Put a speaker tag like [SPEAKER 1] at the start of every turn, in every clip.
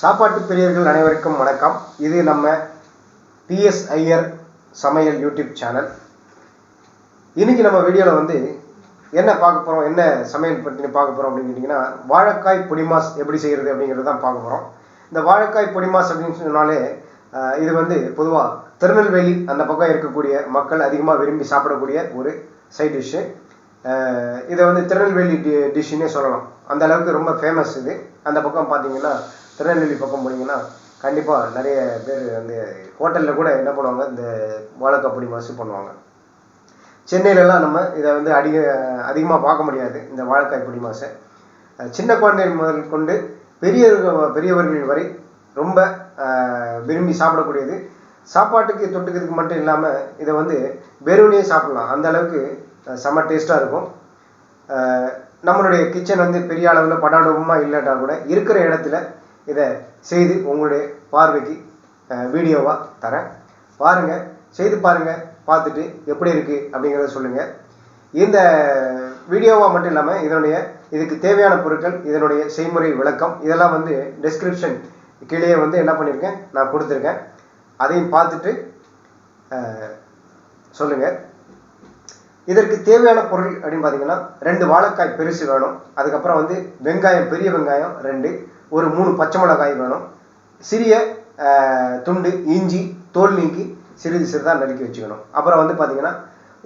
[SPEAKER 1] சாப்பாட்டு பிரியர்கள் அனைவருக்கும் வணக்கம். இது நம்ம பிஎஸ் ஐயர் சமையல் யூடியூப் சேனல். இன்னைக்கு நம்ம வீடியோவில் வந்து என்ன பார்க்க போகிறோம் என்ன சமையல் பற்றி பார்க்க போகிறோம் அப்படின்னு கேட்டிங்கன்னா வாழைக்காய் பொடிமாஸ் எப்படி செய்கிறது அப்படிங்கிறது தான் பார்க்க போகிறோம் இந்த வாழைக்காய் பொடிமாஸ் அப்படின்னு சொன்னாலே இது வந்து பொதுவாக திருநெல்வேலி அந்த பக்கம் இருக்கக்கூடிய மக்கள் அதிகமாக விரும்பி சாப்பிடக்கூடிய ஒரு சைட் டிஷ்ஷு இதை வந்து திருநெல்வேலி டி டிஷ்ஷுன்னே சொல்லலாம். அந்த அளவுக்கு ரொம்ப ஃபேமஸ் இது. அந்த பக்கம் பார்த்தீங்கன்னா திருநெல்வேலி பக்கம் போனீங்கன்னா கண்டிப்பாக நிறைய பேர் வந்து ஹோட்டலில் கூட என்ன பண்ணுவாங்க? இந்த வாழைக்காய் பொடி பண்ணுவாங்க. சென்னையிலலாம் நம்ம இதை வந்து அதிக அதிகமாக பார்க்க முடியாது இந்த வாழைக்காய் பொடி மாசை. சின்ன குழந்தைகள் முதல் கொண்டு பெரியவர்கள் பெரியவர்கள் வரை ரொம்ப விரும்பி சாப்பிடக்கூடியது. சாப்பாட்டுக்கு தொட்டுக்கிறதுக்கு மட்டும் இல்லாமல் இதை வந்து வெறுமனே சாப்பிடலாம். அந்த அளவுக்கு அஹ், செம்ம டேஸ்ட்டாக இருக்கும். நம்மளுடைய கிச்சன் வந்து பெரிய அளவில் படாடமாக இல்லாட்டா கூட இருக்கிற இடத்துல இதை செய்து உங்களுடைய பார்வைக்கு வீடியோவாக தரேன். பாருங்கள் செய்து பாருங்கள் பார்த்துட்டு எப்படி இருக்குது அப்படிங்கிறத சொல்லுங்கள் இந்த வீடியோவாக மட்டும் இல்லாமல் இதனுடைய இதுக்கு தேவையான பொருட்கள் இதனுடைய செய்முறை விளக்கம் இதெல்லாம் வந்து டிஸ்கிரிப்ஷன் கீழே வந்து என்ன பண்ணியிருக்கேன் நான் கொடுத்துருக்கேன். அதையும் பார்த்துட்டு சொல்லுங்கள் இதற்கு தேவையான பொருள் அப்படின்னு பார்த்தீங்கன்னா ரெண்டு வாழைக்காய் பெருசு வேணும். அதுக்கப்புறம் வந்து வெங்காயம் பெரிய வெங்காயம் ரெண்டு ஒரு மூணு பச்சை மிளகாய் வேணும். சிறிய துண்டு இஞ்சி தோல் நீக்கி சிறிது சிறிதாக நறுக்கி வச்சுக்கணும். அப்புறம் வந்து பார்த்தீங்கன்னா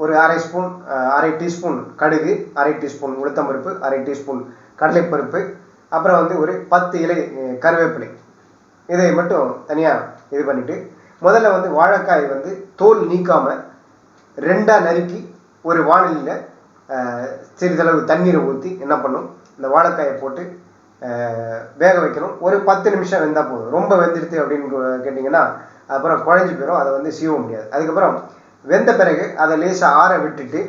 [SPEAKER 1] ஒரு அரை ஸ்பூன் அரை டீஸ்பூன் கடுகு அரை டீஸ்பூன் உளுத்தம்பருப்பு அரை டீஸ்பூன் கடலைப்பருப்பு அப்புறம் வந்து ஒரு பத்து இலை கருவேப்பிலை. இதை மட்டும் தனியாக இது பண்ணிவிட்டு முதல்ல வந்து வாழைக்காய் வந்து தோல் நீக்காமல் ரெண்டாக நறுக்கி ஒரு வானிலையில் சிறிதளவு தண்ணீரை ஊற்றி என்ன பண்ணும்? இந்த வாழைக்காயை போட்டு வேக வைக்கணும். ஒரு பத்து நிமிஷம் வெந்தால் போதும். ரொம்ப வெந்துடுது அப்படின்னு கேட்டிங்கன்னா அப்புறம் குழஞ்சி போயிடும் அதை வந்து சீவ முடியாது. அதுக்கப்புறம் வெந்த பிறகு அதை லேசாக ஆற விட்டுட்டு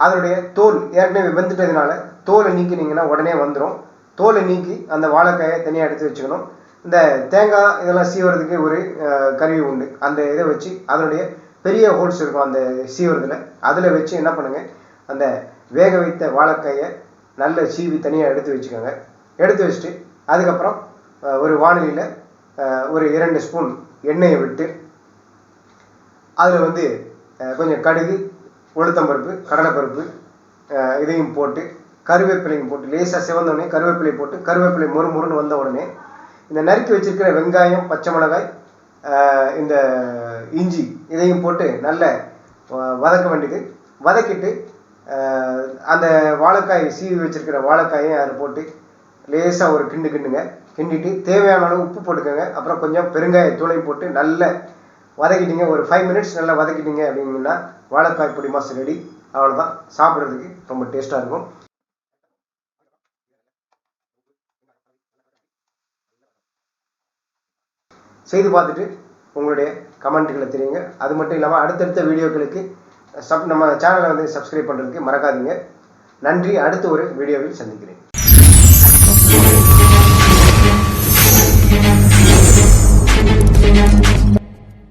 [SPEAKER 1] அதனுடைய தோல் ஏற்கனவே வெந்துட்டதுனால தோலை நீக்கினீங்கன்னா உடனே வந்துடும் தோலை நீக்கி அந்த வாழைக்காயை தனியாக எடுத்து வச்சுக்கணும். இந்த தேங்காய் இதெல்லாம் சீவறதுக்கு ஒரு கருவி உண்டு. அந்த இதை வச்சு அதனுடைய பெரிய ஹோல்ஸ் இருக்கும் அந்த சீவுறதுல. அதில் வச்சு என்ன பண்ணுங்கள் அந்த வேக வைத்த வாழைக்காயை நல்ல சீவி தனியாக எடுத்து வச்சுக்கோங்க. எடுத்து வச்சுட்டு அதுக்கப்புறம் ஒரு வானிலையில் ஒரு இரண்டு ஸ்பூன் எண்ணெயை விட்டு அதில் வந்து கொஞ்சம் கடுகு உளுத்தம்பருப்பு கடலைப்பருப்பு இதையும் போட்டு கருவேப்பிலையும் போட்டு லேசாக சிவந்த உடனே கருவேப்பிலை போட்டு கருவேப்பிலை மொறு மொறுன்னு வந்த உடனே இந்த நறுக்கி வச்சிருக்கிற வெங்காயம் பச்சை மிளகாய் இந்த இஞ்சி இதையும் போட்டு நல்ல வ- வதக்க வேண்டியது. வதக்கிட்டு அந்த வாழைக்காய் சீவி வச்சிருக்கிற வாழைக்காயும் அதில் போட்டு லேசாக ஒரு கிண்டு கிண்டுங்க. கிண்டிட்டு தேவையான அளவு உப்பு போட்டுக்கோங்க. அப்புறம் கொஞ்சம் பெருங்காய தூளை போட்டு நல்ல வதக்கிட்டீங்க. ஒரு ஃபைவ் மினிட்ஸ் நல்லா வதக்கிட்டீங்க அப்படிங்கன்னா வாழைக்காய் பொடி மாசு ரெடி அவ்வளோதான் சாப்பிட்றதுக்கு ரொம்ப டேஸ்ட்டாக இருக்கும். செய்து பார்த்துட்டு உங்களுடைய கமெண்ட்டுகளை தெரியுங்க. அது மட்டும் இல்லாமல் அடுத்தடுத்த வீடியோக்களுக்கு சப் நம்ம சேனலை வந்து சப்ஸ்கிரைப் பண்ணுறதுக்கு மறக்காதீங்க. நன்றி. அடுத்த ஒரு வீடியோவில் சந்திக்கிறேன்.